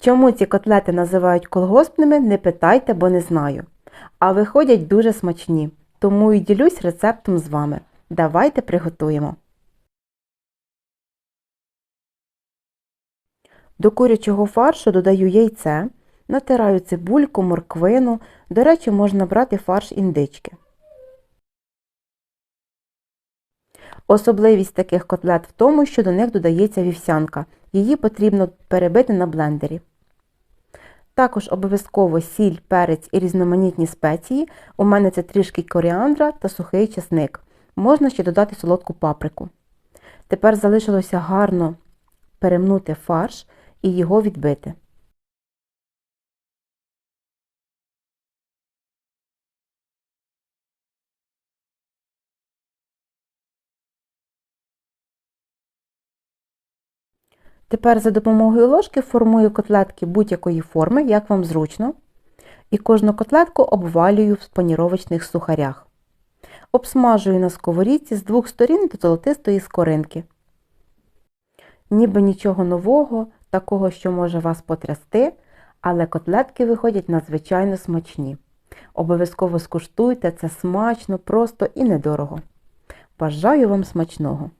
Чому ці котлети називають колгоспними, не питайте, бо не знаю. А виходять дуже смачні, тому і ділюсь рецептом з вами. Давайте приготуємо. До курячого фаршу додаю яйце, натираю цибульку, морквину. До речі, можна брати фарш індички. Особливість таких котлет в тому, що до них додається вівсянка. Її потрібно перебити на блендері. Також обов'язково сіль, перець і різноманітні спеції. У мене це трішки коріандра та сухий чесник. Можна ще додати солодку паприку. Тепер залишилося гарно перемнути фарш і його відбити. Тепер за допомогою ложки формую котлетки будь-якої форми, як вам зручно, і кожну котлетку обвалюю в паніровочних сухарях. Обсмажую на сковорідці з двох сторін до золотистої скоринки. Ніби нічого нового, такого, що може вас потрясти, але котлетки виходять надзвичайно смачні. Обов'язково скуштуйте, це смачно, просто і недорого. Бажаю вам смачного!